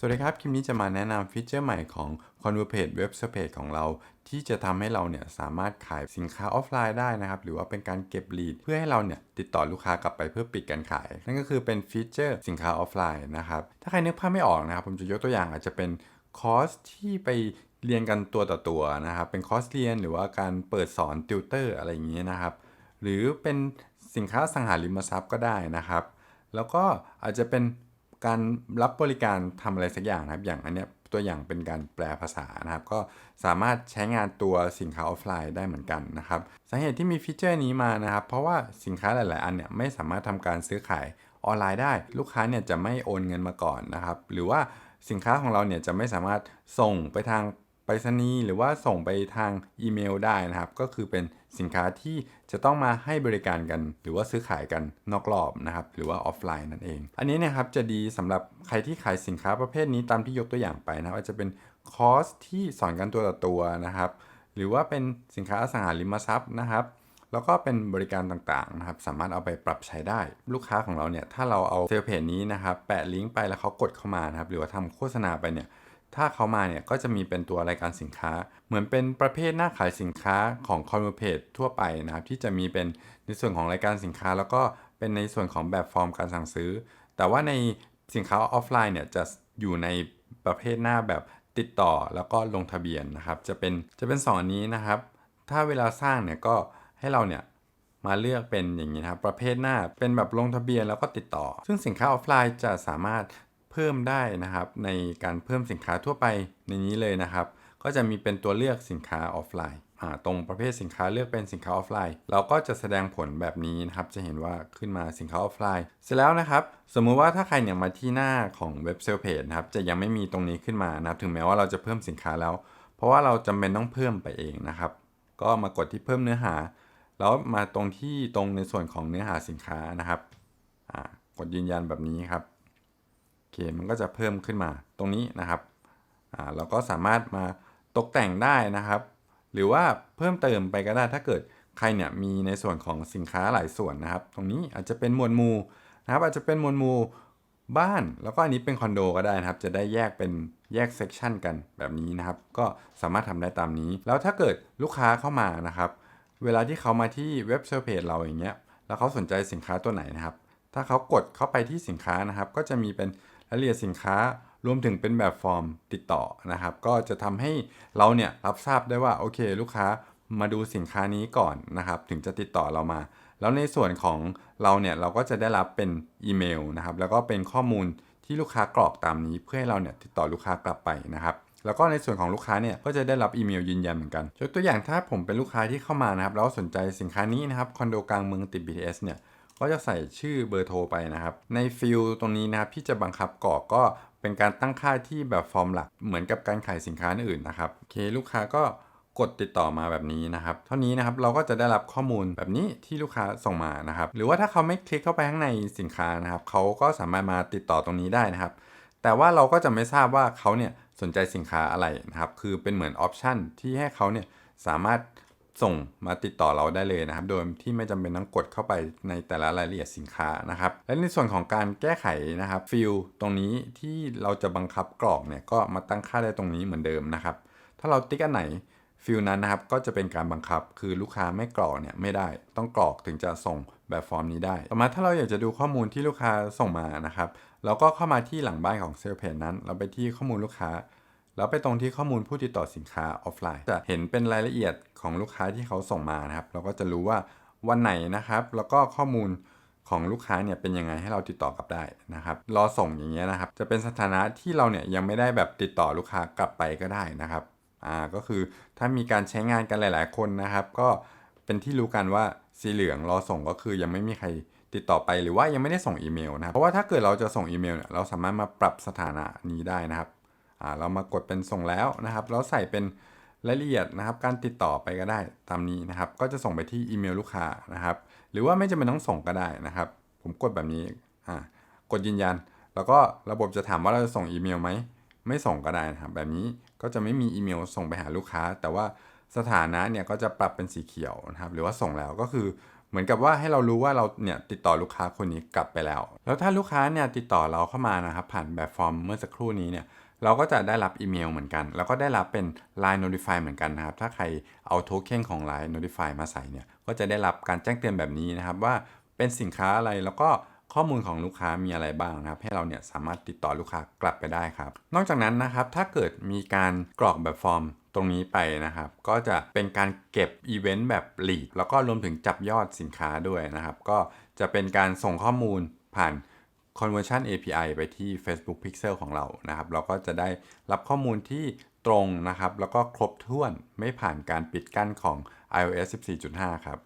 สวัสดีครับ คลิปนี้จะมาแนะนำฟีเจอร์ใหม่ของ Converpage Web Space ของเรา ที่จะทำให้เราเนี่ยสามารถขายสินค้าออฟไลน์ได้นะครับ หรือว่าเป็นการเก็บลีดเพื่อให้เราเนี่ยติดต่อลูกค้ากลับไปเพื่อปิดการขาย นั่นก็คือเป็นฟีเจอร์สินค้าออฟไลน์นะครับ ถ้าใครนึกภาพไม่ออกนะครับ ผมจะยกตัวอย่างอาจจะเป็นคอร์สที่ไปเรียนกันตัวต่อตัวนะครับ เป็นคอร์สเรียนหรือว่าการเปิดสอนติวเตอร์อะไรอย่างนี้นะครับ หรือเป็นสินค้าสังหาริมทรัพย์ก็ได้นะครับ แล้วก็อาจจะเป็น การรับบริการทำอะไรสักอย่างนะครับ อย่างอันเนี้ยตัวอย่างเป็นการแปลภาษานะครับ ก็สามารถใช้งานตัวสินค้าออฟไลน์ได้เหมือนกันนะครับสาเหตุที่มีฟีเจอร์นี้มานะครับ เพราะว่าสินค้าหลาย ๆ อันเนี่ยไม่สามารถทำการซื้อขายออนไลน์ได้ ลูกค้าเนี่ยจะไม่โอนเงินมาก่อนนะครับ หรือว่าสินค้าของเราเนี่ยจะไม่สามารถส่งไปทาง ไปรษณีย์หรือว่าส่งไปทางอีเมลได้นะครับ ก็คือเป็นสินค้าที่จะต้องมาให้บริการกัน หรือว่าซื้อขายกันนอกรอบนะครับ หรือว่าออฟไลน์นั่นเอง อันนี้นะครับจะดีสำหรับใครที่ขายสินค้าประเภทนี้ตามที่ยกตัวอย่างไปนะครับอาจจะเป็นคอร์สที่สอนกันตัวต่อตัวนะครับ หรือว่าเป็นสินค้าอสังหาริมทรัพย์นะครับแล้วก็เป็นบริการต่างๆนะครับ สามารถเอาไปปรับใช้ได้ ลูกค้าของเราเนี่ย ถ้าเราเอาเซลเพจนี้นะครับ แปะลิงก์ไปแล้วเขากดเข้ามานะครับ หรือว่าทำโฆษณาไปเนี่ย ถ้าเขามาเนี่ยก็จะมีเป็นตัวรายการสินค้า เหมือนเป็นประเภทหน้าขายสินค้าของ c o n v e r p a g e ทั่วไปนะครับ ที่จะมีเป็นในส่วนของรายการสินค้า แล้วก็เป็นในส่วนของแบบฟอร์มการสั่งซื้อ แต่ว่าในสินค้าออฟไลน์เนี่ยจะอยู่ในประเภทหน้าแบบติดต่อแล้วก็ลงทะเบียนนะครับ จะเป็นจะเป็นสองอันนี้นะครับ ถ้าเวลาสร้างเนี่ยก็ให้เราเนี่ยมาเลือกเป็นอย่างนี้นะครับ ประเภทหน้าเป็นแบบลงทะเบียนแล้วก็ติดต่อ ซึ่งสินค้าออฟไลน์จะสามารถ พิ่มได้นะครับ ในการเพิ่มสินค้าทั่วไปในนี้เลยนะครับ ก็จะมีเป็นตัวเลือกสินค้าออฟไลน์ตรงประเภทสินค้าเลือกเป็นสินค้าออฟไลน์ เราก็จะแสดงผลแบบนี้นะครับ จะเห็นว่าขึ้นมาสินค้าออฟไลน์ เสร็จแล้วนะครับ สมมุติว่าถ้าใครเนี่ยมาที่หน้าของเว็บเซลเพจนะครับ จะยังไม่มีตรงนี้ขึ้นมานะครับ ถึงแม้ว่าเราจะเพิ่มสินค้าแล้ว เพราะว่าเราจำเป็นต้องเพิ่มไปเองนะครับ ก็มากดที่เพิ่มเนื้อหา แล้วมาตรงที่ตรงในส่วนของเนื้อหาสินค้านะครับกดยืนยันแบบนี้ครับ เคมันก็จะเพิ่มขึ้นมาตรงนี้นะครับเราก็สามารถมาตกแต่งได้นะครับ หรือว่าเพิ่มเติมไปก็ได้ถ้าเกิดใครเนี่ยมีในส่วนของสินค้าหลายส่วนนะครับ ตรงนี้อาจจะเป็นหมวดหมู่นะครับอาจจะเป็นหมวดหมู่บ้านแล้วก็อันนี้เป็นคอนโดก็ได้นะครับ จะได้แยกเป็นแยกเซกชันกันแบบนี้นะครับ ก็สามารถทำได้ตามนี้ แล้วถ้าเกิดลูกค้าเข้ามานะครับ เวลาที่เขามาที่เว็บเซอร์เพจเราอย่างเงี้ยแล้วเขาสนใจสินค้าตัวไหนนะครับ ถ้าเขากดเข้าไปที่สินค้านะครับ ก็จะมีเป็น รายละเอียดสินค้ารวมถึงเป็นแบบฟอร์มติดต่อนะครับ ก็จะทำให้เราเนี่ยรับทราบได้ว่าโอเค ลูกค้ามาดูสินค้านี้ก่อนนะครับ ถึงจะติดต่อเรามา แล้วในส่วนของเราเนี่ยเราก็จะได้รับเป็นอีเมลนะครับ แล้วก็เป็นข้อมูลที่ลูกค้ากรอกตามนี้ เพื่อให้เราเนี่ยติดต่อลูกค้ากลับไปนะครับแล้วก็ในส่วนของลูกค้าเนี่ยก็จะได้รับอีเมลยืนยันเหมือนกันยกตัวอย่างถ้าผมเป็นลูกค้าที่เข้ามานะครับแล้วสนใจสินค้านี้นะครับคอนโดกลางเมืองติด BTS เนี่ย ก็จะใส่ชื่อเบอร์โทรไปนะครับ ในฟิลตรงนี้นะครับที่จะบังคับกรอกก็เป็นการตั้งค่าที่แบบฟอร์มหลักเหมือนกับการขายสินค้าอื่นนะครับโอเคลูกค้าก็กดติดต่อมาแบบนี้นะครับ เท่านี้นะครับเราก็จะได้รับข้อมูลแบบนี้ที่ลูกค้าส่งมานะครับ หรือว่าถ้าเขาไม่คลิกเข้าไปข้างในสินค้านะครับเขาก็สามารถมาติดต่อตรงนี้ได้นะครับ แต่ว่าเราก็จะไม่ทราบว่าเขาเนี่ยสนใจสินค้าอะไรนะครับ คือเป็นเหมือนออปชันที่ให้เขาเนี่ยสามารถ ส่งมาติดต่อเราได้เลยนะครับ โดยที่ไม่จำเป็นต้องกดเข้าไปในแต่ละรายละเอียดสินค้านะครับ และในส่วนของการแก้ไขนะครับฟิลตรงนี้ที่เราจะบังคับกรอกเนี่ยก็มาตั้งค่าได้ตรงนี้เหมือนเดิมนะครับ ถ้าเราติ๊กอันไหนฟิลนั้นนะครับก็จะเป็นการบังคับคือลูกค้าไม่กรอกเนี่ยไม่ได้ต้องกรอกถึงจะส่งแบบฟอร์มนี้ได้ ต่อมาถ้าเราอยากจะดูข้อมูลที่ลูกค้าส่งมานะครับ เราก็เข้ามาที่หลังบ้านของเซลล์เพจนั้น เราไปที่ข้อมูลลูกค้า แล้วไปตรงที่ข้อมูลผู้ติดต่อสินค้าออฟไลน์ จะเห็นเป็นรายละเอียดของลูกค้าที่เขาส่งมานะครับ เราก็จะรู้ว่าวันไหนนะครับ แล้วก็ข้อมูลของลูกค้าเนี่ยเป็นยังไงให้เราติดต่อกลับได้นะครับ รอส่งอย่างเงี้ยนะครับ จะเป็นสถานะที่เราเนี่ยยังไม่ได้แบบติดต่อลูกค้ากลับไปก็ได้นะครับ อ่า ก็คือถ้ามีการใช้งานกันหลาย ๆ คนนะครับ ก็เป็นที่รู้กันว่าสีเหลืองรอส่งก็คือยังไม่มีใครติดต่อไปหรือว่ายังไม่ได้ส่งอีเมลนะครับ เพราะว่าถ้าเกิดเราจะส่งอีเมลเนี่ยเราสามารถมาปรับสถานะนี้ได้นะครับ เรามากดเป็นส่งแล้วนะครับ แล้วใส่เป็นรายละเอียดนะครับ การติดต่อไปก็ได้ตามนี้นะครับ ก็จะส่งไปที่อีเมลลูกค้านะครับ หรือว่าไม่จำเป็นต้องส่งก็ได้นะครับ ผมกดแบบนี้อ่ากดยืนยัน แล้วก็ระบบจะถามว่าเราจะส่งอีเมลไหมไม่ส่งก็ได้นะครับ แบบนี้ก็จะไม่มีอีเมลส่งไปหาลูกค้า แต่ว่าสถานะเนี่ยก็จะปรับเป็นสีเขียวนะครับ หรือว่าส่งแล้วก็คือเหมือนกับว่าให้เรารู้ว่าเราเนี่ยติดต่อลูกค้าคนนี้กลับไปแล้ว แล้วถ้าลูกค้าเนี่ยติดต่อเราเข้ามานะครับผ่านแบบฟอร์มเมื่อสักครู่นี้เนี่ย เราก็จะได้รับอีเมลเหมือนกัน แล้วก็ได้รับเป็น Line Notify เหมือนกันนะครับ ถ้าใครเอาโทเค็นของ Line Notify มาใส่เนี่ย ก็จะได้รับการแจ้งเตือนแบบนี้นะครับ ว่าเป็นสินค้าอะไรแล้วก็ข้อมูลของลูกค้ามีอะไรบ้างนะครับ ให้เราเนี่ยสามารถติดต่อลูกค้ากลับไปได้ครับ นอกจากนั้นนะครับ ถ้าเกิดมีการกรอกแบบฟอร์มตรงนี้ไปนะครับ ก็จะเป็นการเก็บอีเวนต์แบบลีดแล้วก็รวมถึงจับยอดสินค้าด้วยนะครับ ก็จะเป็นการส่งข้อมูลผ่าน Conversion API ไปที่ Facebook Pixel ของเรานะครับ เราก็จะได้รับข้อมูลที่ตรงนะครับ แล้วก็ครบถ้วนไม่ผ่านการปิดกั้นของ iOS 14.5 ครับ